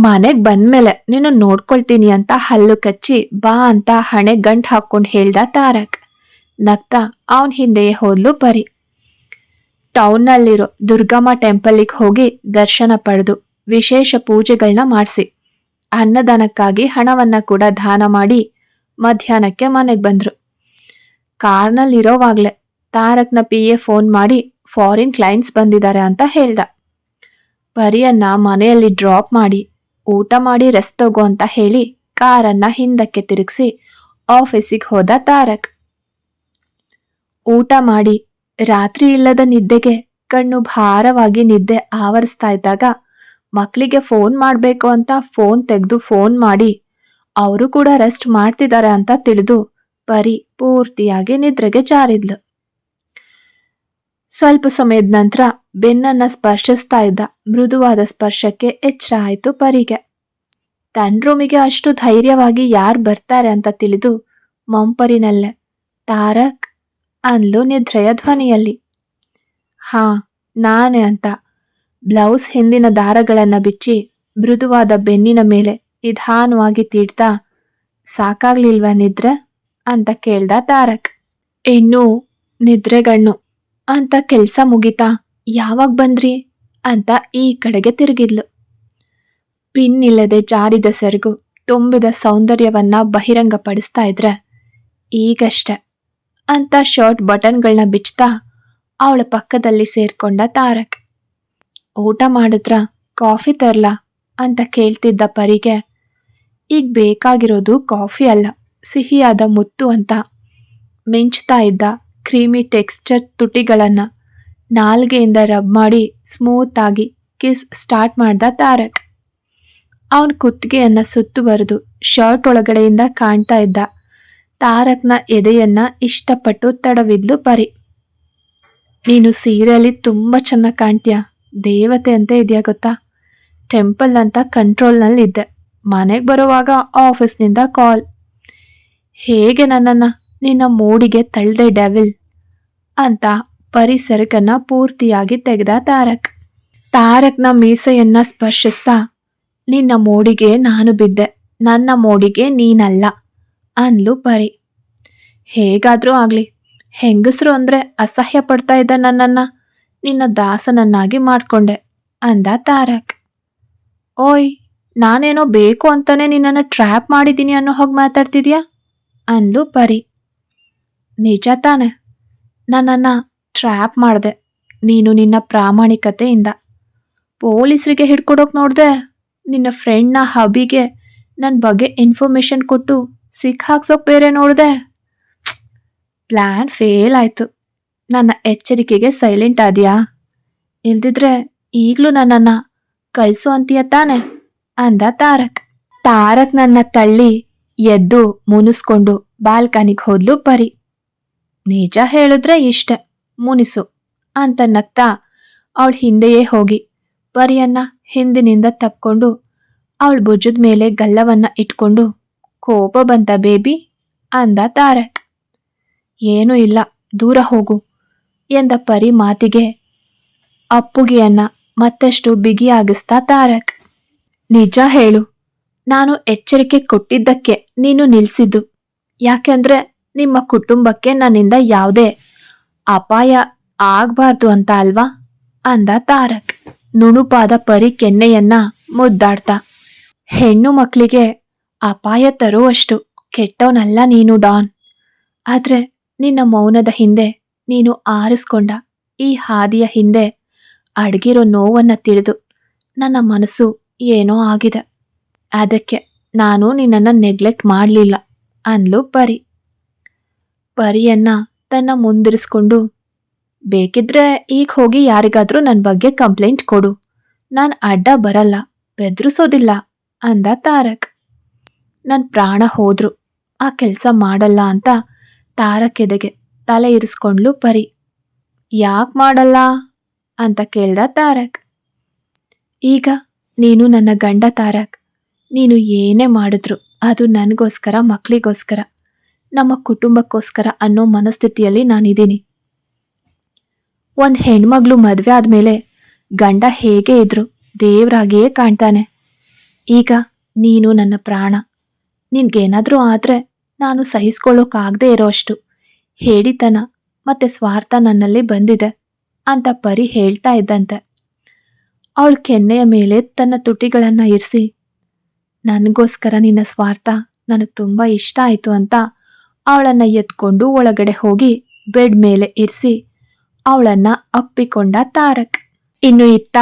ಮನೆಗ್ ಬಂದ್ಮೇಲೆ ನಿನ್ನ ನೋಡ್ಕೊಳ್ತೀನಿ ಅಂತ ಹಲ್ಲು ಕಚ್ಚಿ ಬಾ ಅಂತ ಹಣೆ ಗಂಟ್ ಹಾಕೊಂಡ್ ಹೇಳ್ದ ತಾರಕ್. ನಗ್ತಾ ಅವನ್ ಹಿಂದೆಯೇ ಹೋದ್ಲು ಪರಿ ಟೌನ್ನಲ್ಲಿರೋ ದುರ್ಗಮ್ಮ ಟೆಂಪಲ್ಗೆ ಹೋಗಿ ದರ್ಶನ ಪಡೆದು ವಿಶೇಷ ಪೂಜೆಗಳನ್ನ ಮಾಡಿಸಿ. ಅನ್ನದಾನಕ್ಕಾಗಿ ಹಣವನ್ನ ಕೂಡ ದಾನ ಮಾಡಿ ಮಧ್ಯಾಹ್ನಕ್ಕೆ ಮನೆಗೆ ಬಂದ್ರು. ಕಾರ್ನಲ್ಲಿರೋವಾಗ್ಲೆ ತಾರಕ್ನ ಪಿ ಎ ಫೋನ್ ಮಾಡಿ ಫಾರಿನ್ ಕ್ಲೈಂಟ್ಸ್ ಬಂದಿದ್ದಾರೆ ಅಂತ ಹೇಳ್ದ. ಪರಿಯನ್ನ ಮನೆಯಲ್ಲಿ ಡ್ರಾಪ್ ಮಾಡಿ ಊಟ ಮಾಡಿ ರೆಸ್ಟ್ ತಗೋ ಅಂತ ಹೇಳಿ ಕಾರನ್ನ ಹಿಂದಕ್ಕೆ ತಿರುಗಿಸಿ ಆಫೀಸಿಗೆ ಹೋದ ತಾರಕ್. ಊಟ ಮಾಡಿ ರಾತ್ರಿ ಇಲ್ಲದ ನಿದ್ದೆಗೆ ಕಣ್ಣು ಭಾರವಾಗಿ ನಿದ್ದೆ ಆವರಿಸ್ತಾ ಇದ್ದಾಗ ಮಕ್ಕಳಿಗೆ ಫೋನ್ ಮಾಡಬೇಕು ಅಂತ ಫೋನ್ ತೆಗೆದು ಫೋನ್ ಮಾಡಿ ಅವರು ಕೂಡ ರೆಸ್ಟ್ ಮಾಡ್ತಿದ್ದಾರೆ ಅಂತ ತಿಳಿದು ಪರಿ ಪೂರ್ತಿಯಾಗಿ ನಿದ್ರೆಗೆ ಜಾರಿದ್ಲು. ಸ್ವಲ್ಪ ಸಮಯದ ನಂತರ ಬೆನ್ನನ್ನ ಸ್ಪರ್ಶಿಸ್ತಾ ಇದ್ದ. ಮೃದುವಾದ ಸ್ಪರ್ಶಕ್ಕೆ ಎಚ್ಚರ ಆಯ್ತು ಪರಿಗೆ. ತನ್ನ ರೂಮಿಗೆ ಅಷ್ಟು ಧೈರ್ಯವಾಗಿ ಯಾರು ಬರ್ತಾರೆ ಅಂತ ತಿಳಿದು ಮಂಪರಿನಲ್ಲೇ, ತಾರಕ್ ಅನ್ಲು ನಿದ್ರೆಯ ಧ್ವನಿಯಲ್ಲಿ. ಹಾ, ನಾನೇ ಅಂತ. ಬ್ಲೌಸ್ ಹಿಂದಿನ ದಾರಗಳನ್ನ ಬಿಚ್ಚಿ ಮೃದುವಾದ ಬೆನ್ನಿನ ಮೇಲೆ ನಿಧಾನವಾಗಿ ತೀಡ್ತಾ, ಸಾಕಾಗ್ಲಿಲ್ವಾ ನಿದ್ರೆ ಅಂತ ಕೇಳ್ದ ತಾರಕ್. ಇನ್ನು ನಿದ್ರೆಗಣ್ಣು ಅಂತ ಕೆಲ್ಸ ಮುಗಿತಾ ಯಾವಾಗ ಬಂದ್ರಿ? ಅಂತ ಈ ಕಡೆಗೆ ತಿರುಗಿದ್ಲು. ಪಿನ್ ಇಲ್ಲದೆ ಜಾರಿದ ಸೆರಗು ತುಂಬಿದ ಸೌಂದರ್ಯವನ್ನ ಬಹಿರಂಗಪಡಿಸ್ತಾ ಇದ್ರೆ. ಈಗಷ್ಟೆ. ಅಂತ ಶರ್ಟ್ ಬಟನ್ಗಳನ್ನ ಬಿಚ್ತಾ ಅವಳ ಪಕ್ಕದಲ್ಲಿ ಸೇರ್ಕೊಂಡ ತಾರಕ್. ಊಟ ಮಾಡಿದ್ರ? ಕಾಫಿ ತರ್ಲಾ ಅಂತ ಕೇಳ್ತಿದ್ದ ಪರಿಗೆ. ಈಗ ಬೇಕಾಗಿರೋದು ಕಾಫಿ ಅಲ್ಲ, ಸಿಹಿಯಾದ ಮುತ್ತು ಅಂತ ಮಿಂಚ್ತಾ ಇದ್ದ ಕ್ರೀಮಿ ಟೆಕ್ಸ್ಚರ್ ತುಟಿಗಳನ್ನ ನಾಲ್ಗೆಯಿಂದ ರಬ್ ಮಾಡಿ ಸ್ಮೂತ್ ಆಗಿ ಕಿಸ್ ಸ್ಟಾರ್ಟ್ ಮಾಡ್ದ ತಾರಕ್. ಅವನ ಕುತ್ತಿಗೆಯನ್ನ ಸುತ್ತುವರೆದು ಶರ್ಟ್ ಒಳಗಡೆಯಿಂದ ಕಾಣ್ತಾ ಇದ್ದ. ತಾರಕ್ನ ಎದೆಯನ್ನ ಇಷ್ಟಪಟ್ಟು ತಡವಿದ್ಲು ಪರಿ. ನೀನು ಸೀರೆಯಲ್ಲಿ ತುಂಬಾ ಚೆನ್ನಾಗಿ ಕಾಣ್ತೀಯ? ದೇವತೆ ಅಂತ ಇದೆಯಾ ಗೊತ್ತಾ? ಟೆಂಪಲ್ ಅಂತ ಕಂಟ್ರೋಲ್ನಲ್ಲಿ ಇದ್ದೆ ಮನೆಗೆ ಬರುವಾಗ ಆಫೀಸ್ನಿಂದ ಕಾಲ್. ಹೇಗೆ ನನ್ನನ್ನ ನಿನ್ನ ಮೂಡಿಗೆ ತಳ್ದೆ ಡೆವಿಲ್? ಅಂತ ಪರಿಸರಕನ್ನ ಪೂರ್ತಿಯಾಗಿ ತೆಗೆದ ತಾರಕ್. ತಾರಕ್ನ ಮೀಸೆಯನ್ನ ಸ್ಪರ್ಶಿಸ್ತಾ, ನಿನ್ನ ಮೋಡಿಗೆ ನಾನು ಬಿದ್ದೆ, ನನ್ನ ಮೋಡಿಗೆ ನೀನಲ್ಲ ಅಂದ್ಲು ಪರಿ. ಹೇಗಾದ್ರೂ ಆಗ್ಲಿ, ಹೆಂಗಸರು ಅಂದ್ರೆ ಅಸಹ್ಯ ಪಡ್ತಾ ಇದ್ದ ನನ್ನನ್ನ, ನಿನ್ನ ದಾಸನನ್ನಾಗಿ ಮಾಡ್ಕೊಂಡೆ ಅಂದ ತಾರಕ್. ಓಯ್, ನಾನೇನೋ ಬೇಕು ಅಂತಾನೆ ನಿನ್ನನ್ನು ಟ್ರ್ಯಾಪ್ ಮಾಡಿದ್ದೀನಿ ಅನ್ನೋ ಹಾಗೆ ಮಾತಾಡ್ತಿದ್ಯಾ? ಅಂದ್ಲು ಪರಿ. ನಿಜ ತಾನೆ, ನನ್ನನ್ನ ಟ್ರ್ಯಾಪ್ ಮಾಡಿದೆ. ನೀನು ನಿನ್ನ ಪ್ರಾಮಾಣಿಕತೆಯಿಂದ. ಪೊಲೀಸರಿಗೆ ಹಿಡ್ಕೊಡೋಕೆ ನೋಡಿದೆ. ನಿನ್ನ ಫ್ರೆಂಡ್ನ ಹಬಿಗೆ ನನ್ನ ಬಗ್ಗೆ ಇನ್ಫಾರ್ಮೇಷನ್ ಕೊಟ್ಟು ಸಿಕ್ ಹಾಕ್ಸೋಕೆ ಬೇರೆ ನೋಡಿದೆ. ಪ್ಲ್ಯಾನ್ ಫೇಲ್ ಆಯಿತು. ನನ್ನ ಎಚ್ಚರಿಕೆಗೆ ಸೈಲೆಂಟ್ ಆದ್ಯಾ? ಇಲ್ದಿದ್ರೆ ಈಗಲೂ ನನ್ನನ್ನ ಕಳಿಸು ಅಂತೀಯ ತಾನೆ? ಅಂದ ತಾರಕ್. ತಾರಕ್ ನನ್ನ ತಳ್ಳಿ ಎದ್ದು ಮುನಿಸ್ಕೊಂಡು ಬಾಲ್ಕನಿಗೆ ಹೋದ್ಲು ಪರಿ ನಿಜ ಹೇಳಿದ್ರೆ ಇಷ್ಟ. ಮುನಿಸು ಅಂತ ನಗ್ತಾ ಅವಳ ಹಿಂದೆಯೇ ಹೋಗಿ. ಪರಿಯನ್ನ ಹಿಂದಿನಿಂದ ತಪ್ಕೊಂಡು ಅವಳ ಭುಜದ ಮೇಲೆ ಗಲ್ಲವನ್ನ ಇಟ್ಕೊಂಡು, ಕೋಪ ಬಂತ ಬೇಬಿ? ಅಂದ ತಾರಕ್ ಏನೂ ಇಲ್ಲ, ದೂರ ಹೋಗು, ಎಂದ ಪರಿ ಮಾತಿಗೆ ಅಪ್ಪುಗೆಯನ್ನ ಮತ್ತಷ್ಟು ಬಿಗಿಯಾಗಿಸ್ತಾ ತಾರಕ್ ನಿಜ ಹೇಳು, ನಾನು ಎಚ್ಚರಿಕೆ ಕೊಟ್ಟಿದ್ದಕ್ಕೆ ನೀನು ನಿಲ್ಸಿದ್ದು. ಯಾಕೆಂದ್ರೆ ನಿಮ್ಮ ಕುಟುಂಬಕ್ಕೆ ನನ್ನಿಂದ ಯಾವುದೇ ಅಪಾಯ ಆಗ್ಬಾರ್ದು ಅಂತ ಅಲ್ವಾ? ಅಂದ ತಾರಕ್. ನುಣುಪಾದ ಪರಿ ಕೆನ್ನೆಯನ್ನ ಮುದ್ದಾಡ್ತಾ. ಹೆಣ್ಣು ಮಕ್ಕಳಿಗೆ ಅಪಾಯ ತರುವಷ್ಟು ಕೆಟ್ಟವನಲ್ಲ ನೀನು ಡಾನ್. ಆದ್ರೆ ನಿನ್ನ ಮೌನದ ಹಿಂದೆ ನೀನು ಆರಿಸ್ಕೊಂಡ ಈ ಹಾದಿಯ ಹಿಂದೆ ಅಡಗಿರೋ ನೋವನ್ನ ತಿಳಿದು ನನ್ನ ಮನಸ್ಸು ಏನೋ ಆಗಿದೆ. ಅದಕ್ಕೆ ನಾನು ನಿನ್ನನ್ನು ನೆಗ್ಲೆಕ್ಟ್ ಮಾಡಲಿಲ್ಲ, ಅಂದ್ಲು ಪರಿ. ಪರಿಯನ್ನ ತನ್ನ ಮುಂದಿರಿಸ್ಕೊಂಡು, ಬೇಕಿದ್ರೆ ಈಗ ಹೋಗಿ ಯಾರಿಗಾದ್ರೂ ನನ್ನ ಬಗ್ಗೆ ಕಂಪ್ಲೇಂಟ್ ಕೊಡು. ನಾನು ಅಡ್ಡ ಬರಲ್ಲ, ಬೆದರಿಸೋದಿಲ್ಲ ಅಂದ ತಾರಕ್. ನನ್ನ ಪ್ರಾಣ ಹೋದ್ರು, ಆ ಕೆಲಸ ಮಾಡಲ್ಲ ಅಂತ ತಾರಕ್ ಎದೆಗೆ ತಲೆ ಇರಿಸ್ಕೊಂಡ್ಲು ಪರಿ. ಯಾಕೆ ಮಾಡಲ್ಲ ಅಂತ ಕೇಳ್ದ ತಾರಕ್. ಈಗ ನೀನು ನನ್ನ ಗಂಡ ತಾರಕ್, ನೀನು ಏನೇ ಮಾಡಿದ್ರು ಅದು ನನಗೋಸ್ಕರ ಮಕ್ಕಳಿಗೋಸ್ಕರ ನಮ್ಮ ಕುಟುಂಬಕ್ಕೋಸ್ಕರ ಅನ್ನೋ ಮನಸ್ಥಿತಿಯಲ್ಲಿ ನಾನಿದ್ದೀನಿ. ಒಂದು ಹೆಣ್ಮಗಳು ಮದುವೆ ಆದಮೇಲೆ ಗಂಡ ಹೇಗೆ ಇದ್ರು ದೇವರಾಗಿಯೇ ಕಾಣ್ತಾನೆ. ಈಗ ನೀನು ನನ್ನ ಪ್ರಾಣ. ನಿನ್ಗೇನಾದರೂ ಆದರೆ ನಾನು ಸಹಿಸ್ಕೊಳ್ಳೋಕಾಗದೇ ಇರೋಷ್ಟು ಹೇಳಿತನ ಮತ್ತೆ ಸ್ವಾರ್ಥ ನನ್ನಲ್ಲಿ ಬಂದಿದೆ ಅಂತ ಪರಿ ಹೇಳ್ತಾ ಇದ್ದಂತೆ. ಅವಳ ಕೆನ್ನೆಯ ಮೇಲೆ ತನ್ನ ತುಟಿಗಳನ್ನು ಇರಿಸಿ, ನನಗೋಸ್ಕರ ನಿನ್ನ ಸ್ವಾರ್ಥ ನನಗೆ ತುಂಬ ಇಷ್ಟ ಆಯಿತು ಅಂತ ಅವಳನ್ನ ಎತ್ಕೊಂಡು ಒಳಗಡೆ ಹೋಗಿ ಬೆಡ್ ಮೇಲೆ ಇರಿಸಿ ಅವಳನ್ನ ಅಪ್ಪಿಕೊಂಡ ತಾರಕ್. ಇನ್ನು ಇತ್ತ,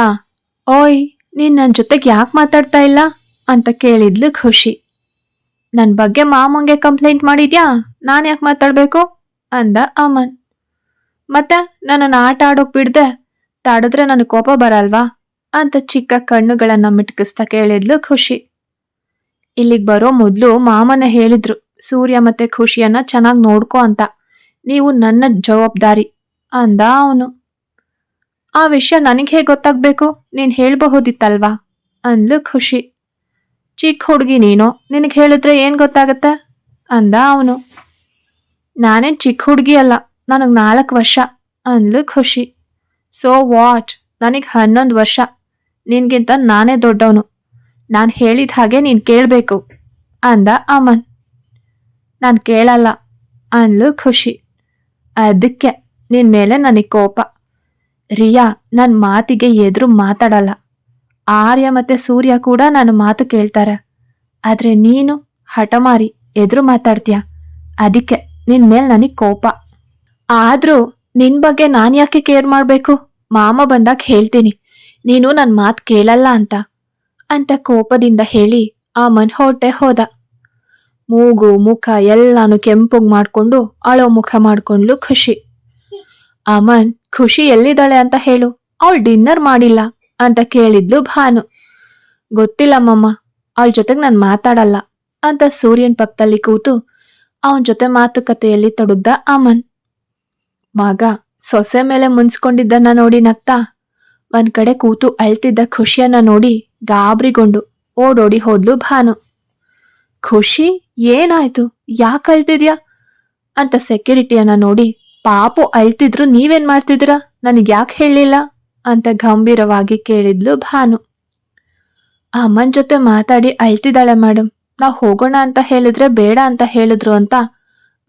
ಓಯ್, ನೀನ್ ನನ್ನ ಜೊತೆಗೆ ಯಾಕೆ ಮಾತಾಡ್ತಾ ಇಲ್ಲ? ಅಂತ ಕೇಳಿದ್ಲು ಖುಷಿ. ನನ್ನ ಬಗ್ಗೆ ಮಾಮಂಗೆ ಕಂಪ್ಲೇಂಟ್ ಮಾಡಿದ್ಯಾ? ನಾನು ಯಾಕೆ ಮಾತಾಡ್ಬೇಕು? ಅಂದ ಅಮನ್. ಮತ್ತೆ ನನ್ನನ್ನು ಆಟ ಆಡೋಕ್ ಬಿಡ್ದೆ, ತಾಡಿದ್ರೆ ನನಗೆ ಕೋಪ ಬರಲ್ವಾ? ಅಂತ ಚಿಕ್ಕ ಕಣ್ಣುಗಳನ್ನ ಮಿಟ್ಕಿಸ್ತಾ ಕೇಳಿದ್ಲು ಖುಷಿ. ಇಲ್ಲಿಗೆ ಬರೋ ಮೊದಲು ಮಾಮನ ಹೇಳಿದ್ರು. ಸೂರ್ಯ ಮತ್ತೆ ಖುಷಿಯನ್ನ ಚೆನ್ನಾಗಿ ನೋಡ್ಕೊ ಅಂತ. ನೀವು ನನ್ನ ಜವಾಬ್ದಾರಿ ಅಂದ ಅವನು. ಆ ವಿಷಯ ನನಗೆ ಹೇಗೆ ಗೊತ್ತಾಗಬೇಕು? ನೀನು ಹೇಳಬಹುದಿತ್ತಲ್ವಾ? ಅಂದ್ಲು ಖುಷಿ. ಚಿಕ್ಕ ಹುಡುಗಿ ನೀನು? ನಿನಗೆ ಹೇಳಿದ್ರೆ ಏನು ಗೊತ್ತಾಗತ್ತೆ? ಅಂದ ಅವನು. ನಾನೇ ಚಿಕ್ಕ ಹುಡುಗಿ ಅಲ್ಲ, ನನಗೆ ನಾಲ್ಕು ವರ್ಷ, ಅಂದ್ಲು ಖುಷಿ. So what? ನನಗೆ ಹನ್ನೊಂದು ವರ್ಷ. ನಿನಗಿಂತ ನಾನೇ ದೊಡ್ಡವನು. ನಾನು ಹೇಳಿದ ಹಾಗೆ ನೀನು ಕೇಳಬೇಕು, ಅಂದ ಅಮನ್. ನಾನು ಕೇಳಲ್ಲ. ಅಂದ್ಲು ಖುಷಿ. ಅದಕ್ಕೆ ನಿನ್ ಮೇಲೆ ನನಗೆ ಕೋಪ. ರಿಯಾ ನನ್ನ ಮಾತಿಗೆ ಎದುರು ಮಾತಾಡಲ್ಲ. ಆರ್ಯ ಮತ್ತೆ ಸೂರ್ಯ ಕೂಡ ನನ್ನ ಮಾತು ಕೇಳ್ತಾರೆ. ಆದರೆ ನೀನು ಹಠಮಾರಿ ಎದುರು ಮಾತಾಡ್ತೀಯ. ಅದಕ್ಕೆ ನಿನ್ ಮೇಲೆ ನನಗೆ ಕೋಪ. ಆದರೂ ನಿನ್ ಬಗ್ಗೆ ನಾನು ಯಾಕೆ ಕೇರ್ ಮಾಡಬೇಕು? ಮಾಮ ಬಂದಾಗ ಹೇಳ್ತೀನಿ. ನೀನು ನನ್ನ ಮಾತು ಕೇಳಲ್ಲ ಅಂತ. ಅಂತ ಕೋಪದಿಂದ ಹೇಳಿ ಆ ಮನ್ ಹೊಟ್ಟೆ ಹೋದ. ಮೂಗು, ಮುಖ ಎಲ್ಲಾನು ಕೆಂಪುಗ್ ಮಾಡ್ಕೊಂಡು ಅಳೋ ಮುಖ ಮಾಡ್ಕೊಂಡ್ಲು ಖುಷಿ. ಅಮನ್, ಖುಷಿ ಎಲ್ಲಿದ್ದಾಳೆ ಅಂತ ಹೇಳು. ಅವಳು ಡಿನ್ನರ್ ಮಾಡಿಲ್ಲ ಅಂತ ಕೇಳಿದ್ಲು ಭಾನು. ಗೊತ್ತಿಲ್ಲ ಮಮ್ಮ ಅವಳ ಜೊತೆಗೆ ನಾನು ಮಾತಾಡಲ್ಲ ಅಂತ ಸೂರ್ಯನ್ ಪಕ್ಕದಲ್ಲಿ ಕೂತು ಅವನ ಜೊತೆ ಮಾತುಕತೆಯಲ್ಲಿ ತೊಡಗ್ದ ಅಮನ್. ಮಗ, ಸೊಸೆ ಮೇಲೆ ಮುನ್ಸ್ಕೊಂಡಿದ್ದನ್ನ ನೋಡಿ ನಗ್ತಾ? ಒಂದ್ ಕಡೆ ಕೂತು ಅಳ್ತಿದ್ದ ಖುಷಿಯನ್ನ ನೋಡಿ ಗಾಬರಿಗೊಂಡು ಓಡೋಡಿ ಹೋದ್ಲು ಭಾನು. ಖುಷಿ? ಏನಾಯ್ತು? ಯಾಕೆ ಅಳ್ತಿದ್ಯಾ? ಅಂತ ಸೆಕ್ಯೂರಿಟಿಯನ್ನ ನೋಡಿ, ಪಾಪು ಅಳ್ತಿದ್ರು ನೀವೇನ್ ಮಾಡ್ತಿದ್ದೀರಾ? ನನಗೆ ಯಾಕೆ ಹೇಳಿಲ್ಲ ಅಂತ ಗಂಭೀರವಾಗಿ ಕೇಳಿದ್ಲು ಭಾನು. ಅಮ್ಮನ ಜೊತೆ ಮಾತಾಡಿ ಅಳ್ತಿದ್ದಾಳೆ ಮೇಡಮ್ ನಾವು ಹೋಗೋಣ ಅಂತ ಹೇಳಿದ್ರೆ ಬೇಡ ಅಂತ ಹೇಳಿದ್ರು ಅಂತ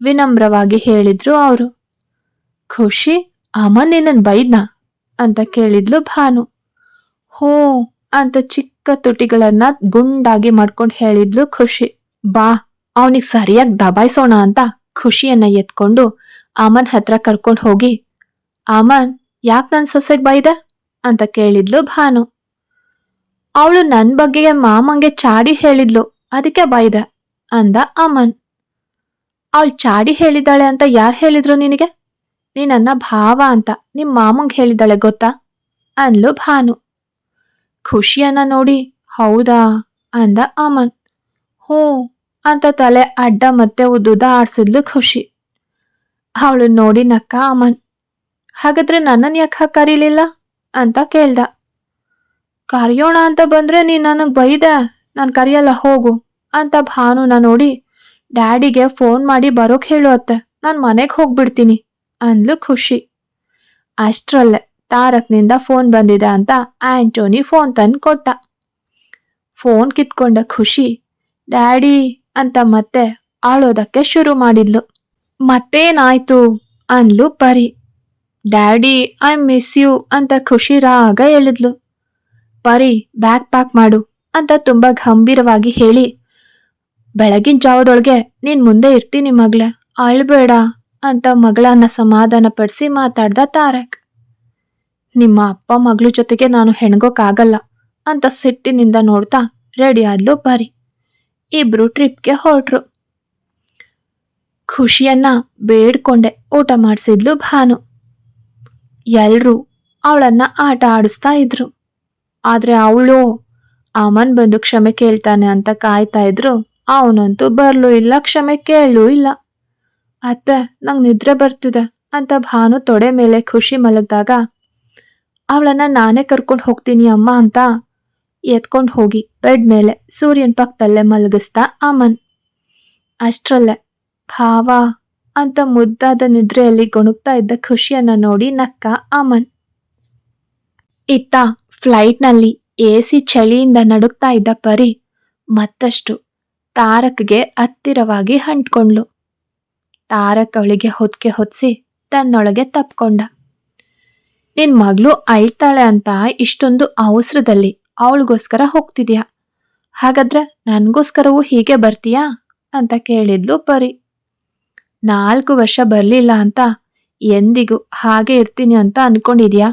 ವಿನಮ್ರವಾಗಿ ಹೇಳಿದ್ರು ಅವರು. ಖುಷಿ? ಅಮ್ಮನ್ ನಿನ್ನನ್ ಬೈದ್ನ? ಅಂತ ಕೇಳಿದ್ಲು ಭಾನು. ಹೋ ಅಂತ ಚಿಕ್ಕ ತುಟಿಗಳನ್ನ ಗುಂಡಾಗಿ ಮಾಡ್ಕೊಂಡು ಹೇಳಿದ್ಲು ಖುಷಿ. ಬಾ, ಅವನಿಗೆ ಸರಿಯಾಗಿ ದಬಾಯಿಸೋಣ ಅಂತ ಖುಷಿಯನ್ನ ಎತ್ಕೊಂಡು ಅಮನ್ ಹತ್ರ ಕರ್ಕೊಂಡು ಹೋಗಿ, ಅಮನ್, ಯಾಕೆ ನನ್ನ ಸೊಸೆಗೆ ಬೈದೆ? ಅಂತ ಕೇಳಿದ್ಲು ಭಾನು. ಅವಳು ನನ್ನ ಬಗ್ಗೆ ಮಾಮಂಗೆ ಚಾಡಿ ಹೇಳಿದ್ಲು, ಅದಕ್ಕೆ ಬೈದೆ, ಅಂದ ಅಮನ್. ಅವಳು ಚಾಡಿ ಹೇಳಿದ್ದಾಳೆ ಅಂತ ಯಾರು ಹೇಳಿದ್ರು ನಿನಗೆ? ನೀ ನನ್ನ ಭಾವ ಅಂತ ನಿಮ್ಮ ಮಾಮಂಗೆ ಹೇಳಿದ್ದಾಳೆ ಗೊತ್ತಾ? ಅಂದ್ಲು ಭಾನು. ಖುಷಿಯನ್ನ ನೋಡಿ, ಹೌದಾ? ಅಂದ ಅಮನ್. ಹ್ಞೂ ಅಂತ ತಲೆ ಅಡ್ಡ ಮತ್ತೆ ಉದ್ದುದ ಆಡ್ಸಿದ್ಲು ಖುಷಿ. ಅವಳು ನೋಡಿ ನಕ್ಕ ಅಮನ್, ಹಾಗಾದ್ರೆ ನನ್ನನ್ ಯಾಕೆ ಕರೀಲಿಲ್ಲ? ಅಂತ ಕೇಳ್ದ. ಕರೆಯೋಣ ಅಂತ ಬಂದ್ರೆ ನೀ ನನಗೆ ಬೈದೆ, ನಾನು ಕರಿಯಲ್ಲ, ಹೋಗು, ಅಂತ ಭಾನುನ ನೋಡಿ ಡ್ಯಾಡಿಗೆ ಫೋನ್ ಮಾಡಿ ಬರೋಕೆ ಹೇಳು ನಾನು ಮನೆಗ್ ಹೋಗ್ಬಿಡ್ತೀನಿ, ಅಂದ್ಲು ಖುಷಿ. ಅಷ್ಟರಲ್ಲೇ ತಾರಕ್ನಿಂದ ಫೋನ್ ಬಂದಿದೆ ಅಂತ ಆಂಟೋನಿ ಫೋನ್ ತಂದು ಕೊಟ್ಟ ಫೋನ್ ಕಿತ್ಕೊಂಡ ಖುಷಿ ಡ್ಯಾಡಿ ಅಂತ ಮತ್ತೆ ಆಳೋದಕ್ಕೆ ಶುರು ಮಾಡಿದ್ಲು. ಮತ್ತೇನಾಯ್ತು? ಅಂದ್ಲು ಪರಿ. ಡ್ಯಾಡಿ, ಐ ಮಿಸ್ ಯು ಅಂತ ಖುಷಿ ರಾಗ ಹೇಳಿದ್ಲು. ಪರಿ, ಬ್ಯಾಗ್ ಪ್ಯಾಕ್ ಮಾಡು ಅಂತ ತುಂಬಾ ಗಂಭೀರವಾಗಿ ಹೇಳಿ, ಬೆಳಗಿನ ಜಾವದೊಳಗೆ ನೀನ್ ಮುಂದೆ ಇರ್ತೀನಿ ಮಗಳೇ ಅಳ್ಬೇಡ ಅಂತ ಮಗಳನ್ನ ಸಮಾಧಾನ ಪಡಿಸಿ ಮಾತಾಡ್ದ ತಾರಕ್. ನಿಮ್ಮ ಅಪ್ಪ ಮಗಳ ಜೊತೆಗೆ ನಾನು ಹೆಣ್ಗೋಕ್ಕಾಗಲ್ಲ ಅಂತ ಸಿಟ್ಟಿನಿಂದ ನೋಡ್ತಾ ರೆಡಿ ಆದ್ಲು ಪರಿ. ಇಬ್ರು ಟ್ರಿಪ್ಗೆ ಹೊರಟ್ರು. ಖುಷಿಯನ್ನ ಬೇಡ್ಕೊಂಡೆ ಊಟ ಮಾಡಿಸಿದ್ಲು ಭಾನು. ಎಲ್ರೂ ಅವಳನ್ನ ಆಟ ಆಡಿಸ್ತಾ ಇದ್ರು. ಆದ್ರೆ ಅವಳು, ಅಮನ್ ಬಂದು ಕ್ಷಮೆ ಕೇಳ್ತಾನೆ ಅಂತ ಕಾಯ್ತಾ ಇದ್ರು. ಅವನಂತೂ ಬರ್ಲೂ ಇಲ್ಲ, ಕ್ಷಮೆ ಕೇಳಲೂ ಇಲ್ಲ. ಅತ್ತೆ, ನಂಗೆ ನಿದ್ರೆ ಬರ್ತಿದೆ ಅಂತ ಭಾನು ತೊಡೆ ಮೇಲೆ ಖುಷಿ ಮಲಗಿದಾಗ, ಅವಳನ್ನ ನಾನೇ ಕರ್ಕೊಂಡು ಹೋಗ್ತೀನಿ ಅಮ್ಮ ಅಂತ ಎತ್ಕೊಂಡು ಹೋಗಿ ಬೆಡ್ ಮೇಲೆ ಸೂರ್ಯನ ಪಕ್ಕದಲ್ಲೇ ಮಲಗಿಸ್ತಾ ಅಮನ್. ಅಷ್ಟರಲ್ಲೇ, ಭಾವ, ಅಂತ ಮುದ್ದಾದ ನಿದ್ರೆಯಲ್ಲಿ ಗೊಣುಗ್ತಾ ಇದ್ದ ಖುಷಿಯನ್ನ ನೋಡಿ ನಕ್ಕ ಅಮನ್. ಇತ್ತ ಫ್ಲೈಟ್ನಲ್ಲಿ ಎ ಸಿ ಚಳಿಯಿಂದ ನಡುಕ್ತಾ ಇದ್ದ ಪರಿ ಮತ್ತಷ್ಟು ತಾರಕ್ಗೆ ಹತ್ತಿರವಾಗಿ ಹಂಟ್ಕೊಂಡ್ಲು ತಾರಕ್ ಅವಳಿಗೆ ಹೊತ್ತಿಗೆ ಹೊತ್ಸಿ ತನ್ನೊಳಗೆ ತಪ್ಕೊಂಡ. ನಿನ್ ಮಗಳು ಅಳ್ತಾಳೆ ಅಂತ ಇಷ್ಟೊಂದು ಅವಸರದಲ್ಲಿ ಅವಳಿಗೋಸ್ಕರ ಹೋಗ್ತಿದ್ಯಾ? ಹಾಗಾದ್ರೆ ನನಗೋಸ್ಕರವೂ ಹೀಗೆ ಬರ್ತೀಯಾ? ಅಂತ ಕೇಳಿದ್ಲು ಪರಿ. ನಾಲ್ಕು ವರ್ಷ ಬರಲಿಲ್ಲ ಅಂತ ಎಂದಿಗೂ ಹಾಗೆ ಇರ್ತೀನಿ ಅಂತ ಅನ್ಕೊಂಡಿದ್ಯಾ?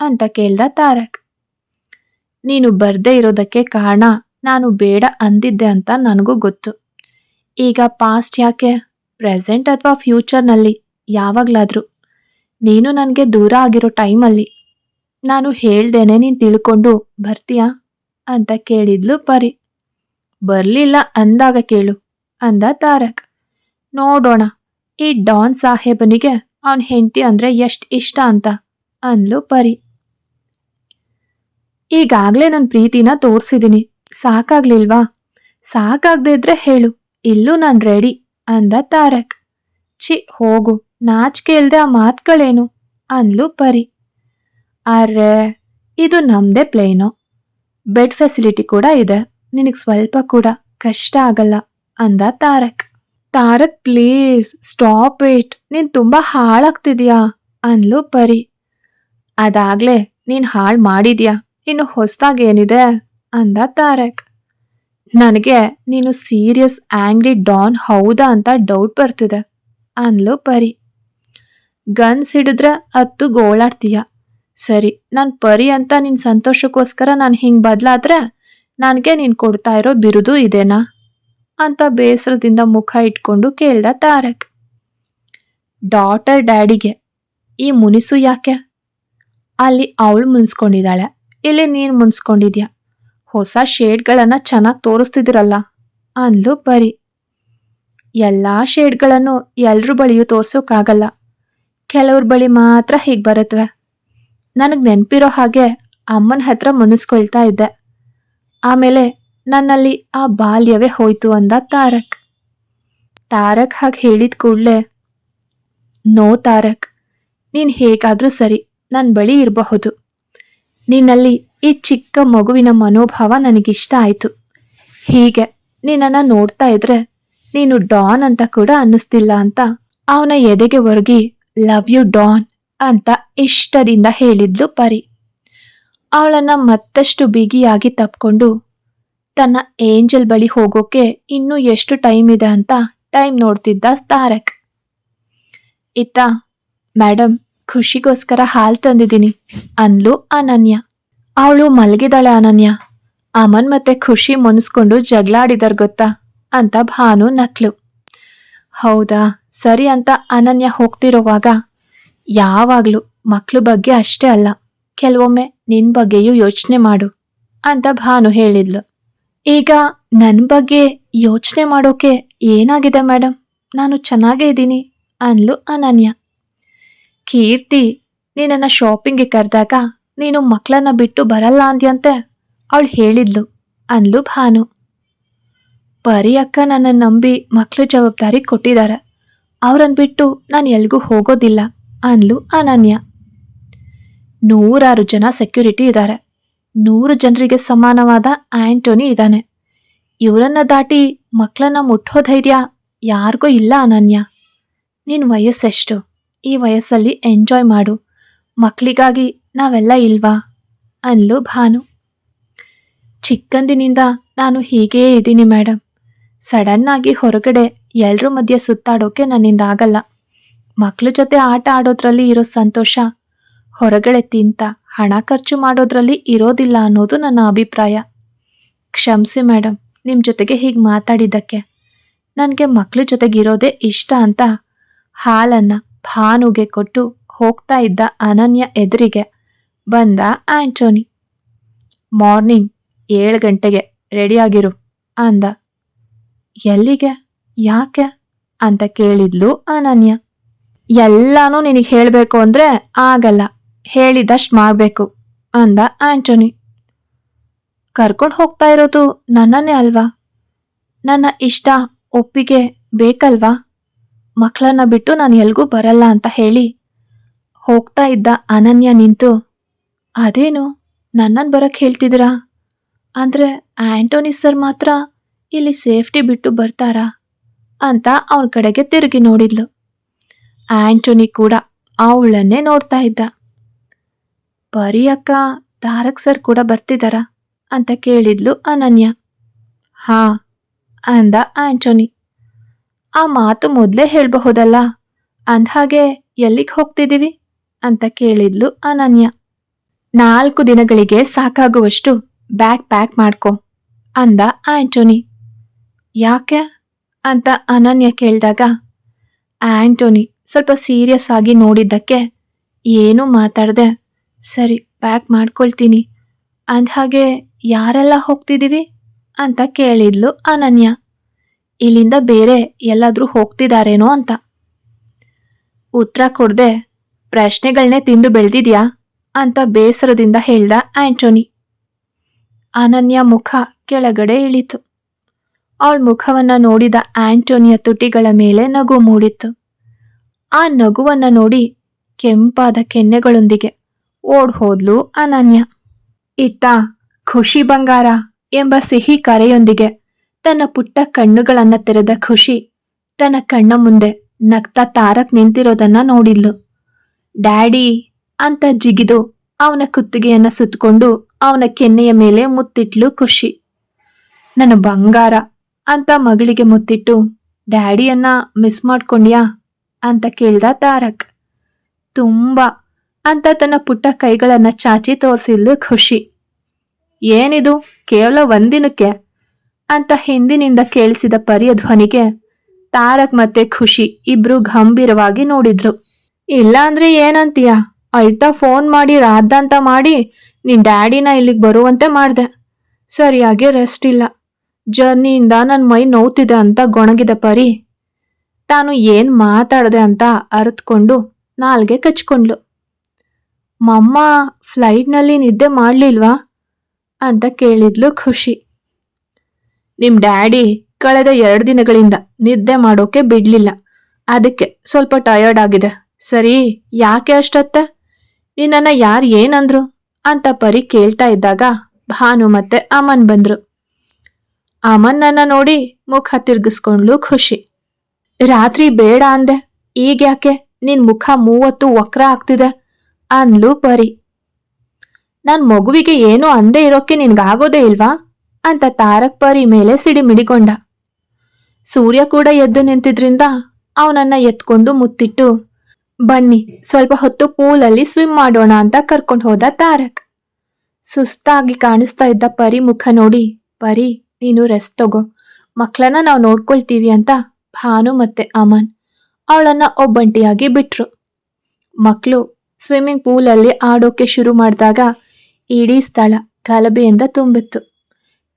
ಅಂತ ಕೇಳ್ದ ತಾರಕ್. ನೀನು ಬರ್ದೇ ಇರೋದಕ್ಕೆ ಕಾರಣ ನಾನು ಬೇಡ ಅಂದಿದ್ದೆ ಅಂತ ನನಗೂ ಗೊತ್ತು. ಈಗ ಪಾಸ್ಟ್ ಯಾಕೆ? ಪ್ರೆಸೆಂಟ್ ಅಥವಾ ಫ್ಯೂಚರ್ನಲ್ಲಿ ಯಾವಾಗಲಾದರೂ. ನೀನು ನನಗೆ ದೂರ ಆಗಿರೋ ಟೈಮಲ್ಲಿ ನಾನು ಹೇಳ್ದೇನೆ ನೀನು ತಿಳ್ಕೊಂಡು ಬರ್ತೀಯಾ? ಅಂತ ಕೇಳಿದ್ಲು ಪರಿ. ಬರಲಿಲ್ಲ ಅಂದಾಗ ಕೇಳು, ಅಂದ ತಾರಕ್. ನೋಡೋಣ, ಈ ಡಾನ್ ಸಾಹೇಬನಿಗೆ ಅವನ್ ಹೆಂಡತಿ ಅಂದ್ರೆ ಎಷ್ಟು ಇಷ್ಟ ಅಂತ, ಅಂದ್ಲು ಪರಿ. ಈಗಾಗ್ಲೇ ನನ್ನ ಪ್ರೀತಿನ ತೋರಿಸಿದ್ದೀನಿ ಸಾಕಾಗ್ಲಿಲ್ವಾ? ಸಾಕಾಗ್ದೇ ಇದ್ರೆ ಹೇಳು, ಇಲ್ಲೂ ನಾನು ರೆಡಿ ಅಂದ ತಾರಕ್. ಛಿ, ಹೋಗು ನಾಚ್ ಕೇಳ್ದೆ ಆ ಮಾತ್ಗಳೇನು, ಅಂದ್ಲು ಪರಿ. ಅರ್ರೆ ಇದು ನಮ್ಮದೇ ಪ್ಲೇನು ಬೆಡ್ ಫೆಸಿಲಿಟಿ ಕೂಡ ಇದೆ. ನಿನಗೆ ಸ್ವಲ್ಪ ಕೂಡ ಕಷ್ಟ ಆಗಲ್ಲ ಅಂದ Tarak. Tarak please stop it ನೀನು ತುಂಬ ಹಾಳಾಗ್ತಿದ್ಯಾ? ಅಂದ್ಲು ಪರಿ. ಅದಾಗಲೇ ನೀನು ಹಾಳು ಮಾಡಿದ್ಯಾ? ಇನ್ನು ಹೊಸದಾಗಿ ಏನಿದೆ? ಅಂದ ತಾರಕ್. ನನಗೆ ನೀನು ಸೀರಿಯಸ್ ಆ್ಯಂಗ್ರಿ ಡಾನ್ ಹೌದಾ ಅಂತ ಡೌಟ್ ಬರ್ತಿದೆ, ಅಂದ್ಲು ಪರಿ. ಗನ್ಸ್ ಹಿಡಿದ್ರೆ ಹತ್ತು ಗೋಳಾಡ್ತೀಯ? ಸರಿ, ನಾನು ಪರಿ ಅಂತ ನಿನ್ ಸಂತೋಷಕ್ಕೋಸ್ಕರ ನಾನು ಹಿಂಗೆ ಬದ್ಲಾದ್ರೆ ನನಗೆ ನೀನು ಕೊಡ್ತಾ ಇರೋ ಬಿರುದು ಇದೇನಾ? ಅಂತ ಬೇಸರದಿಂದ ಮುಖ ಇಟ್ಕೊಂಡು ಕೇಳ್ದ ತಾರಕ್. ಡಾಟರ್ ಡ್ಯಾಡಿಗೆ ಈ ಮುನಿಸು ಯಾಕೆ? ಅಲ್ಲಿ ಅವಳು ಮುನ್ಸ್ಕೊಂಡಿದ್ದಾಳೆ. ಇಲ್ಲಿ ನೀನು ಮುನ್ಸ್ಕೊಂಡಿದ್ಯಾ? ಹೊಸ ಶೇಡ್ಗಳನ್ನ ಚೆನ್ನಾಗಿ ತೋರಿಸ್ತಿದಿರಲ್ಲ? ಅಂದ್ಲು ಪರಿ. ಎಲ್ಲಾ ಶೇಡ್ಗಳನ್ನು ಎಲ್ರ ಬಳಿಯೂ ತೋರಿಸೋಕ್ಕಾಗಲ್ಲ ಕೆಲವ್ರ ಬಳಿ ಮಾತ್ರ ಹೀಗೆ ಬರುತ್ತವೆ ನನಗ್ ನೆನ್ಪಿರೋ ಹಾಗೆ ಅಮ್ಮನ ಹತ್ರ ಮುನಿಸ್ಕೊಳ್ತಾ ಇದ್ದೆ. ಆಮೇಲೆ ನನ್ನಲ್ಲಿ ಆ ಬಾಲ್ಯವೇ ಹೋಯ್ತು ಅಂದ ತಾರಕ್. ತಾರಕ್ ಹಾಗೆ ಹೇಳಿದ ಕೂಡ್ಲೆ, ನೋ ತಾರಕ್, ನೀನ್ ಹೇಗಾದ್ರೂ ಸರಿ ನನ್ನ ಬಳಿ ಇರಬಹುದು. ನಿನ್ನಲ್ಲಿ ಈ ಚಿಕ್ಕ ಮಗುವಿನ ಮನೋಭಾವ ನನಗಿಷ್ಟ ಆಯ್ತು. ಹೀಗೆ ನಿನ್ನನ್ನ ನೋಡ್ತಾ ಇದ್ರೆ ನೀನು ಡಾನ್ ಅಂತ ಕೂಡ ಅನ್ನಿಸ್ತಿಲ್ಲ ಅಂತ ಅವನ ಎದೆಗೆ ಒರಗಿ, ಲವ್ ಯು ಡಾನ್ ಅಂತ ಇಷ್ಟದಿಂದ ಹೇಳಿದ್ಲು ಪರಿ. ಅವಳನ್ನ ಮತ್ತಷ್ಟು ಬಿಗಿಯಾಗಿ ತಪ್ಕೊಂಡು ತನ್ನ ಏಂಜಲ್ ಬಳಿ ಹೋಗೋಕೆ ಇನ್ನೂ ಎಷ್ಟು ಟೈಮ್ ಇದೆ ಅಂತ ಟೈಮ್ ನೋಡ್ತಿದ್ದ ತಾರಕ್ ಇತ್ತ ಮೇಡಮ್ ಖುಷಿಗೋಸ್ಕರ ಹಾಲ್ ತಂದಿದ್ದೀನಿ, ಅಂದ್ಲು ಅನನ್ಯ. ಅವಳು ಮಲಗಿದಾಳೆ ಅನನ್ಯ. ಅಮನ್ ಮತ್ತೆ ಖುಷಿ ಮುನ್ಸ್ಕೊಂಡು ಜಗಳಾಡಿದಾರ್ ಗೊತ್ತಾ? ಅಂತ ಭಾನು ನಕ್ಲು. ಹೌದಾ, ಸರಿ ಅಂತ ಅನನ್ಯ ಹೋಗ್ತಿರೋವಾಗ ಯಾವಾಗ್ಲೂ ಮಕ್ಳು ಬಗ್ಗೆ ಅಷ್ಟೇ ಅಲ್ಲ, ಕೆಲವೊಮ್ಮೆ ನಿನ್ ಬಗ್ಗೆಯೂ ಯೋಚನೆ ಮಾಡು ಅಂತ ಭಾನು ಹೇಳಿದ್ಲು. ಈಗ ನನ್ ಬಗ್ಗೆ ಯೋಚನೆ ಮಾಡೋಕೆ ಏನಾಗಿದೆ ಮೇಡಮ್ ನಾನು ಚೆನ್ನಾಗೇ ಇದ್ದೀನಿ ಅಂದ್ಲು ಅನನ್ಯ. ಕೀರ್ತಿ ನೀನನ್ನ ಶಾಪಿಂಗ್ಗೆ ಕರೆದಾಗ ನೀನು ಮಕ್ಕಳನ್ನ ಬಿಟ್ಟು ಬರಲ್ಲ ಅಂದ್ಯಂತೆ? ಅವಳು ಹೇಳಿದ್ಲು ಅಂದ್ಲು ಭಾನು. ಪರಿ ಅಕ್ಕ ನನ್ನ ನಂಬಿ ಮಕ್ಕಳು ಜವಾಬ್ದಾರಿ ಕೊಟ್ಟಿದ್ದಾರೆ ಅವ್ರನ್ನ ಬಿಟ್ಟು ನಾನು ಎಲ್ಗೂ ಹೋಗೋದಿಲ್ಲ. ಅಂದ್ಲು ಅನನ್ಯ. ನೂರಾರು ಜನ ಸೆಕ್ಯೂರಿಟಿ ಇದ್ದಾರೆ ನೂರು ಜನರಿಗೆ ಸಮಾನವಾದ ಆಂಟೋನಿ ಇದ್ದಾನೆ ಇವರನ್ನ ದಾಟಿ ಮಕ್ಕಳನ್ನ ಮುಟ್ಟೋ ಧೈರ್ಯ ಯಾರಿಗೂ ಇಲ್ಲ ಅನನ್ಯ. ನಿನ್ ವಯಸ್ಸೆಷ್ಟು? ಈ ವಯಸ್ಸಲ್ಲಿ ಎಂಜಾಯ್ ಮಾಡು. ಮಕ್ಕಳಿಗಾಗಿ ನಾವೆಲ್ಲ ಇಲ್ವಾ? ಅಂದ್ಲು ಭಾನು. ಚಿಕ್ಕಂದಿನಿಂದ ನಾನು ಹೀಗೇ ಇದ್ದೀನಿ ಮೇಡಮ್ ಸಡನ್ನಾಗಿ ಹೊರಗಡೆ ಎಲ್ಲರ ಮಧ್ಯೆ ಸುತ್ತಾಡೋಕೆ ನನ್ನಿಂದ ಆಗಲ್ಲ. ಮಕ್ಳ ಜೊತೆ ಆಟ ಆಡೋದ್ರಲ್ಲಿ ಇರೋ ಸಂತೋಷ, ಹೊರಗಡೆ ತಿಂತ ಹಣ ಖರ್ಚು ಮಾಡೋದ್ರಲ್ಲಿ ಇರೋದಿಲ್ಲ ಅನ್ನೋದು ನನ್ನ ಅಭಿಪ್ರಾಯ. ಕ್ಷಮಿಸಿ ಮೇಡಮ್ ನಿಮ್ಮ ಜೊತೆಗೆ ಹೀಗೆ ಮಾತಾಡಿದ್ದಕ್ಕೆ. ನನಗೆ ಮಕ್ಳ ಜೊತೆಗಿರೋದೇ ಇಷ್ಟ ಅಂತ ಹಾಲನ್ನು ಭಾನುಗೆ ಕೊಟ್ಟು ಹೋಗ್ತಾ ಇದ್ದ ಅನನ್ಯ ಎದುರಿಗೆ ಬಂದ ಆಂಟೋನಿ. ಮಾರ್ನಿಂಗ್ ಏಳು ಗಂಟೆಗೆ ರೆಡಿಯಾಗಿರು ಅಂದ. ಎಲ್ಲಿಗೆ, ಯಾಕೆ ಅಂತ ಕೇಳಿದ್ಲು ಅನನ್ಯ. ಎಲ್ಲಾನು ನಿನಗೆ ಹೇಳಬೇಕು ಅಂದ್ರೆ ಆಗಲ್ಲ. ಹೇಳಿದಷ್ಟು ಮಾಡಬೇಕು ಅಂದ ಆಂಟೋನಿ. ಕರ್ಕೊಂಡು ಹೋಗ್ತಾ ಇರೋದು ನನ್ನನ್ನೇ ಅಲ್ವಾ? ನನ್ನ ಇಷ್ಟ, ಒಪ್ಪಿಗೆ ಬೇಕಲ್ವಾ? ಮಕ್ಕಳನ್ನ ಬಿಟ್ಟು ನಾನು ಎಲ್ಗೂ ಬರಲ್ಲ ಅಂತ ಹೇಳಿ ಹೋಗ್ತಾ ಇದ್ದ ಅನನ್ಯ ನಿಂತು, ಅದೇನು? ನನ್ನನ್ನು ಬರಕ್ಕೆ ಹೇಳ್ತಿದ್ದೀರಾ? ಅಂದರೆ ಆಂಟೋನಿ ಸರ್ ಮಾತ್ರ ಇಲ್ಲಿ ಸೇಫ್ಟಿ ಬಿಟ್ಟು ಬರ್ತಾರಾ ಅಂತ ಅವನ ಕಡೆಗೆ ತಿರುಗಿ ನೋಡಿದ್ಲು. ಆಂಟೋನಿ ಕೂಡ ಅವಳನ್ನೇ ನೋಡ್ತಾ ಇದ್ದ. ಪರಿ ಅಕ್ಕ, ತಾರಕ್ ಸರ್ ಕೂಡ ಬರ್ತಿದಾರ? ಅಂತ ಕೇಳಿದ್ಲು ಅನನ್ಯ. ಹಾ, ಅಂದ ಆಂಟೋನಿ. ಆ ಮಾತು ಮೊದಲೇ ಹೇಳಬಹುದಲ್ಲ? ಅಂದ್ಹಾಗೆ ಎಲ್ಲಿಗೆ ಹೋಗ್ತಿದ್ದೀವಿ ಅಂತ ಕೇಳಿದ್ಲು ಅನನ್ಯ. ನಾಲ್ಕು ದಿನಗಳಿಗೆ ಸಾಕಾಗುವಷ್ಟು ಬ್ಯಾಗ್ ಪ್ಯಾಕ್ ಮಾಡ್ಕೊ, ಅಂದ ಆಂಟೋನಿ. ಯಾಕೆ? ಅಂತ ಅನನ್ಯ ಕೇಳಿದಾಗ, ಆಂಟೋನಿ ಸ್ವಲ್ಪ ಸೀರಿಯಸ್ ಆಗಿ ನೋಡಿದ್ದಕ್ಕೆ ಏನೂ ಮಾತಾಡದೆ, ಸರಿ ಪ್ಯಾಕ್ ಮಾಡ್ಕೊಳ್ತೀನಿ. ಅಂದ್ಹಾಗೆ ಯಾರೆಲ್ಲ ಹೋಗ್ತಿದ್ದೀವಿ ಅಂತ ಕೇಳಿದ್ಲು ಅನನ್ಯ. ಇಲ್ಲಿಂದ ಬೇರೆ ಎಲ್ಲಾದರೂ ಹೋಗ್ತಿದಾರೇನೋ ಅಂತ. ಉತ್ತರ ಕೊಡದೆ ಪ್ರಶ್ನೆಗಳನ್ನೇ ತಿಂದು ಬೆಳೆದಿದ್ಯಾ? ಅಂತ ಬೇಸರದಿಂದ ಹೇಳ್ದ ಆಂಟೋನಿ. ಅನನ್ಯ ಮುಖ ಕೆಳಗಡೆ ಇಳಿತು. ಅವಳ ಮುಖವನ್ನ ನೋಡಿದ ಆಂಟೋನಿಯ ತುಟಿಗಳ ಮೇಲೆ ನಗು ಮೂಡಿತ್ತು. ಆ ನಗುವನ್ನ ನೋಡಿ ಕೆಂಪಾದ ಕೆನ್ನೆಗಳೊಂದಿಗೆ ಓಡ್ ಹೋದ್ಲು ಅನನ್ಯ. ಇತ್ತ ಖುಷಿ ಬಂಗಾರ ಎಂಬ ಸಿಹಿ ಕರೆಯೊಂದಿಗೆ ತನ್ನ ಪುಟ್ಟ ಕಣ್ಣುಗಳನ್ನ ತೆರೆದ ಖುಷಿ ತನ್ನ ಕಣ್ಣ ಮುಂದೆ ನಗ್ತಾ ತಾರಕ್ ನಿಂತಿರೋದನ್ನ ನೋಡಿದ್ಲು. ಡ್ಯಾಡಿ ಅಂತ ಜಿಗಿದು ಅವನ ಕುತ್ತಿಗೆಯನ್ನ ಸುತ್ತಕೊಂಡು ಅವನ ಕೆನ್ನೆಯ ಮೇಲೆ ಮುತ್ತಿಟ್ಲು ಖುಷಿ. ನನ್ನ ಬಂಗಾರ ಅಂತ ಮಗಳಿಗೆ ಮುತ್ತಿಟ್ಟು, ಡ್ಯಾಡಿಯನ್ನ ಮಿಸ್ ಮಾಡ್ಕೊಂಡ್ಯಾ? ಅಂತ ಕೇಳ್ದ ತಾರಕ್. ತುಂಬಾ. ಅಂತ ತನ್ನ ಪುಟ್ಟ ಕೈಗಳನ್ನ ಚಾಚಿ ತೋರಿಸಿದ್ಲು ಖುಷಿ. ಏನಿದು? ಕೇವಲ ಒಂದಿನಕ್ಕೆ. ಅಂತ ಹಿಂದಿನಿಂದ ಕೇಳಿಸಿದ ಪರಿಯ ಧ್ವನಿಗೆ ತಾರಕ್ ಮತ್ತೆ ಖುಷಿ ಇಬ್ರು ಗಂಭೀರವಾಗಿ ನೋಡಿದ್ರು. ಇಲ್ಲ ಅಂದ್ರೆ ಏನಂತೀಯ? ಅಳ್ತಾ ಫೋನ್ ಮಾಡಿ ರಾದ್ದಾಂತ ಮಾಡಿ ನಿನ್ ಡ್ಯಾಡಿನ ಇಲ್ಲಿಗೆ ಬರುವಂತೆ ಮಾಡ್ದೆ. ಸರಿಯಾಗಿ ರೆಸ್ಟ್ ಇಲ್ಲ. ಜರ್ನಿಯಿಂದ ನನ್ನ ಮೈ ನೋವ್ತಿದೆ ಅಂತ ಗೊಣಗಿದ ಪರಿ ತಾನು ಏನ್ ಮಾತಾಡದೆ ಅಂತ ಅರ್ತ್ಕೊಂಡು ನಾಲ್ಗೆ ಕಚ್ಕೊಂಡ್ಲು. ಮಮ್ಮ, ಫ್ಲೈಟ್ನಲ್ಲಿ ನಿದ್ದೆ ಮಾಡ್ಲಿಲ್ವಾ? ಅಂತ ಕೇಳಿದ್ಲು ಖುಷಿ. ನಿಮ್ ಡ್ಯಾಡಿ ಕಳೆದ ಎರಡು ದಿನಗಳಿಂದ ನಿದ್ದೆ ಮಾಡೋಕೆ ಬಿಡ್ಲಿಲ್ಲ. ಅದಕ್ಕೆ ಸ್ವಲ್ಪ ಟಯರ್ಡ್ ಆಗಿದೆ. ಸರಿ, ಯಾಕೆ ಅಷ್ಟತ್ತೆ? ನಿನ್ನನ್ನ ಯಾರು ಏನಂದ್ರು? ಅಂತ ಪರಿ ಕೇಳ್ತಾ ಇದ್ದಾಗ ಭಾನು ಮತ್ತೆ ಅಮನ್ ಬಂದ್ರು. ಅಮನ್ನನ್ನ ನೋಡಿ ಮುಖ ತಿರ್ಗಿಸ್ಕೊಂಡ್ಲು ಖುಷಿ. ರಾತ್ರಿ ಬೇಡ ಅಂದೆ. ಈಗ ಯಾಕೆ ನಿನ್ ಮುಖ ಮೂವತ್ತು ವಕ್ರ ಆಗ್ತಿದೆ. ಅಂದ್ಲು ಪರಿ. ನನ್ ಮಗುವಿಗೆ ಏನೂ ಅಂದೇ ಇರೋಕೆ ನಿನ್ಗಾಗೋದೇ ಇಲ್ವಾ? ಅಂತ ತಾರಕ್ ಪರಿ ಮೇಲೆ ಸಿಡಿಮಿಡಿಕೊಂಡ ಸೂರ್ಯ ಕೂಡ ಎದ್ದು ನಿಂತಿದ್ರಿಂದ ಅವನನ್ನ ಎತ್ಕೊಂಡು ಮುತ್ತಿಟ್ಟು, ಬನ್ನಿ, ಸ್ವಲ್ಪ ಹೊತ್ತು ಪೂಲಲ್ಲಿ ಸ್ವಿಮ್ ಮಾಡೋಣ ಅಂತ ಕರ್ಕೊಂಡು ಹೋದ ತಾರಕ್. ಸುಸ್ತಾಗಿ ಕಾಣಿಸ್ತಾ ಇದ್ದ ಪರಿ ಮುಖ ನೋಡಿ, ಪರಿ, ನೀನು ರೆಸ್ಟ್ ತಗೋ. ಮಕ್ಕಳನ್ನ ನಾವು ನೋಡ್ಕೊಳ್ತೀವಿ ಅಂತ ಭಾನು ಮತ್ತೆ ಅಮನ್ ಅವಳನ್ನ ಒಬ್ಬಂಟಿಯಾಗಿ ಬಿಟ್ರು. ಮಕ್ಕಳು ಸ್ವಿಮ್ಮಿಂಗ್ ಪೂಲಲ್ಲಿ ಆಡೋಕೆ ಶುರು ಮಾಡಿದಾಗ ಇಡೀ ಸ್ಥಳ ಗಲಭೆಯಿಂದ ತುಂಬಿತ್ತು.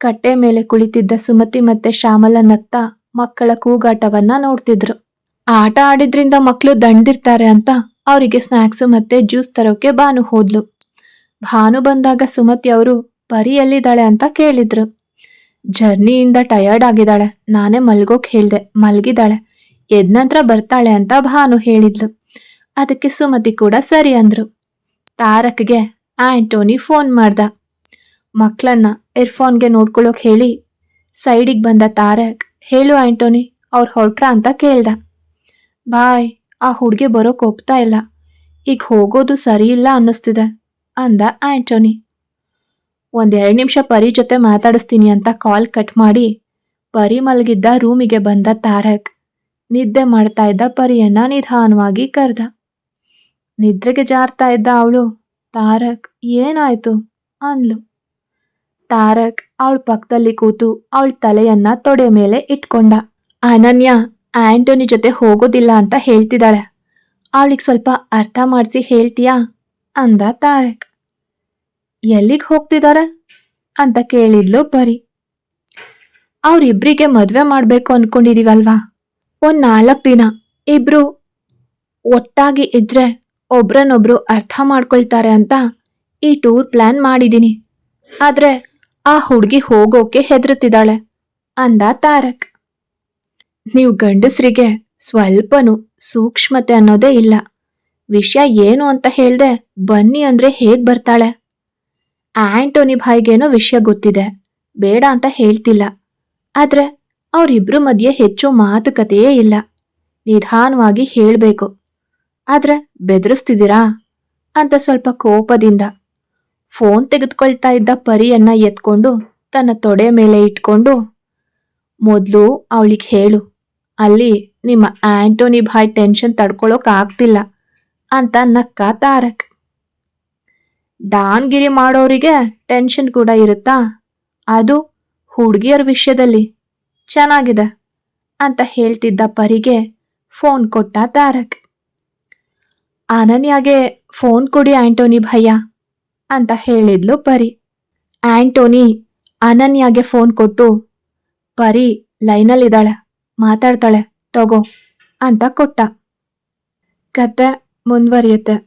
ಕಟ್ಟೆ ಮೇಲೆ ಕುಳಿತಿದ್ದ ಸುಮತಿ ಮತ್ತೆ ಶ್ಯಾಮಲ ನಗ್ತಾ ಮಕ್ಕಳ ಕೂಗಾಟವನ್ನ ನೋಡ್ತಿದ್ರು. ಆಟ ಆಡಿದ್ರಿಂದ ಮಕ್ಕಳು ದಂಡಿರ್ತಾರೆ ಅಂತ ಅವರಿಗೆ ಸ್ನ್ಯಾಕ್ಸು ಮತ್ತೆ ಜ್ಯೂಸ್ ತರೋಕೆ ಭಾನು ಹೋದ್ಲು. ಭಾನು ಬಂದಾಗ ಸುಮತಿ ಅವರು ಪರಿ ಎಲ್ಲಿದ್ದಾಳೆ? ಅಂತ ಕೇಳಿದ್ರು. ಜರ್ನಿಯಿಂದ ಟಯರ್ಡ್ ಆಗಿದ್ದಾಳೆ. ನಾನೇ ಮಲ್ಗೋಕ್ ಹೇಳ್ದೆ. ಮಲಗಿದಾಳೆ ಎದ್ ನಂತರ ಬರ್ತಾಳೆ ಅಂತ ಭಾನು ಹೇಳಿದ್ಲು. ಅದಕ್ಕೆ ಸುಮತಿ ಕೂಡ ಸರಿ ಅಂದ್ರು. ತಾರಕ್ಗೆ ಆಂಟೋನಿ ಫೋನ್ ಮಾಡ್ದ. ಮಕ್ಕಳನ್ನ ಇರ್ಫೋನ್ಗೆ ನೋಡ್ಕೊಳ್ಳೋಕೆ ಹೇಳಿ. ಸೈಡಿಗೆ ಬಂದ ತಾರಕ್, ಹೇಳು ಆಂಟೋನಿ, ಅವ್ರು ಹೊರಟ್ರ ಅಂತ ಕೇಳ್ದ. ಬಾಯ್, ಆ ಹುಡುಗೆ ಬರೋಕೆ ಒಪ್ತಾ ಇಲ್ಲ. ಈಗ ಹೋಗೋದು ಸರಿ ಇಲ್ಲ ಅನ್ನಿಸ್ತಿದೆ, ಅಂದ ಆಂಟೋನಿ. ಒಂದೆರಡು ನಿಮಿಷ ಪರಿ ಜೊತೆ ಮಾತಾಡಿಸ್ತೀನಿ ಅಂತ ಕಾಲ್ ಕಟ್ ಮಾಡಿ, ಪರಿ ಮಲಗಿದ್ದ ರೂಮಿಗೆ ಬಂದ ತಾರಕ್, ನಿದ್ದೆ ಮಾಡ್ತಾ ಇದ್ದ ಪರಿಯನ್ನ ನಿಧಾನವಾಗಿ ಕರೆದ. ನಿದ್ರೆಗೆ ಜಾರ್ತಾ ಇದ್ದ ಅವಳು, ತಾರಕ್, ಏನಾಯ್ತು? ಅಂದ್ಲು. ತಾರಕ್ ಅವಳ ಪಕ್ಕದಲ್ಲಿ ಕೂತು ಅವಳ ತಲೆಯನ್ನ ತೊಡೆ ಮೇಲೆ ಇಟ್ಕೊಂಡ. ಅನನ್ಯ, ಆಂಟೋನಿ ಜೊತೆ ಹೋಗೋದಿಲ್ಲ ಅಂತ ಹೇಳ್ತಿದ್ದಾಳೆ. ಅವಳಿಗೆ ಸ್ವಲ್ಪ ಅರ್ಥ ಮಾಡಿಸಿ ಹೇಳ್ತೀಯಾ? ಅಂದ ತಾರಕ್. ಎಲ್ಲಿಗೆ ಹೋಗ್ತಿದಾರೆ? ಅಂತ ಕೇಳಿದ್ಲು ಪರಿ ಅವ್ರಿಬ್ರಿಗೆ ಮದ್ವೆ ಮಾಡ್ಬೇಕು ಅನ್ಕೊಂಡಿದೀವಲ್ವಾ? ಒಂದ್ ನಾಲ್ಕು ದಿನ. ಇಬ್ರು ಒಟ್ಟಾಗಿ ಇದ್ರೆ ಒಬ್ರನ್ನೊಬ್ರು ಅರ್ಥ ಮಾಡ್ಕೊಳ್ತಾರೆ ಅಂತ ಈ ಟೂರ್ ಪ್ಲಾನ್ ಮಾಡಿದೀನಿ. ಆದ್ರೆ ಆ ಹುಡುಗಿ ಹೋಗೋಕೆ ಹೆದರುತ್ತಿದ್ದಾಳೆ ಅಂದ ತಾರಕ್. ನೀವು ಗಂಡಸರಿಗೆ ಸ್ವಲ್ಪನೂ ಸೂಕ್ಷ್ಮತೆ ಅನ್ನೋದೇ ಇಲ್ಲ. ವಿಷಯ ಏನು ಅಂತ ಹೇಳ್ದೆ ಬನ್ನಿ ಅಂದ್ರೆ ಹೇಗ್ ಬರ್ತಾಳೆ? ಆಂಟೋನಿ ಭಾಯ್ಗೇನೋ ವಿಷಯ ಗೊತ್ತಿದೆ. ಬೇಡ ಅಂತ ಹೇಳ್ತಿಲ್ಲ. ಆದ್ರೆ ಅವರಿಬ್ರು ಮಧ್ಯೆ ಹೆಚ್ಚು ಮಾತುಕತೆಯೇ ಇಲ್ಲ. ನಿಧಾನವಾಗಿ ಹೇಳಬೇಕು. ಆದ್ರೆ ಬೆದರಿಸ್ತಿದ್ದೀರಾ? ಅಂತ ಸ್ವಲ್ಪ ಕೋಪದಿಂದ. ಫೋನ್ ತೆಗೆದುಕೊಳ್ತಾ ಇದ್ದ ಪರಿಯನ್ನ ಎತ್ಕೊಂಡು ತನ್ನ ತೊಡೆ ಮೇಲೆ ಇಟ್ಕೊಂಡು, ಮೊದಲು ಅವಳಿಗೆ ಹೇಳು. ಅಲ್ಲಿ ನಿಮ್ಮ ಆಂಟೋನಿ ಭಾಯ್ ಟೆನ್ಷನ್ ತಡ್ಕೊಳಕ್ ಆಗ್ತಿಲ್ಲ ಅಂತ ನಕ್ಕ ತಾರಕ್ ಡಾನ್ಗಿರಿ ಮಾಡೋರಿಗೆ ಟೆನ್ಷನ್ ಕೂಡ ಇರುತ್ತಾ? ಅದು ಹುಡುಗಿಯರ ವಿಷಯದಲ್ಲಿ ಚೆನ್ನಾಗಿದೆ ಅಂತ ಹೇಳ್ತಿದ್ದ ಪರಿಗೆ ಫೋನ್ ಕೊಟ್ಟ ತಾರಕ್. ಅನನ್ಯಾಗೆ ಫೋನ್ ಕೊಡಿ ಆಂಟೋನಿ ಭಯ್ಯ ಅಂತ ಹೇಳಿದ್ಲು ಪರಿ. ಆಂಟೋನಿ ಅನನ್ಯಾಗೆ ಫೋನ್ ಕೊಟ್ಟು, ಪರಿ, ಲೈನಲ್ಲಿದ್ದಾಳೆ, ಮಾತಾಡ್ತಾಳೆ, ತಗೋ ಅಂತ ಕೊಟ್ಟ. ಕತೆ ಮುಂದುವರಿಯುತ್ತೆ.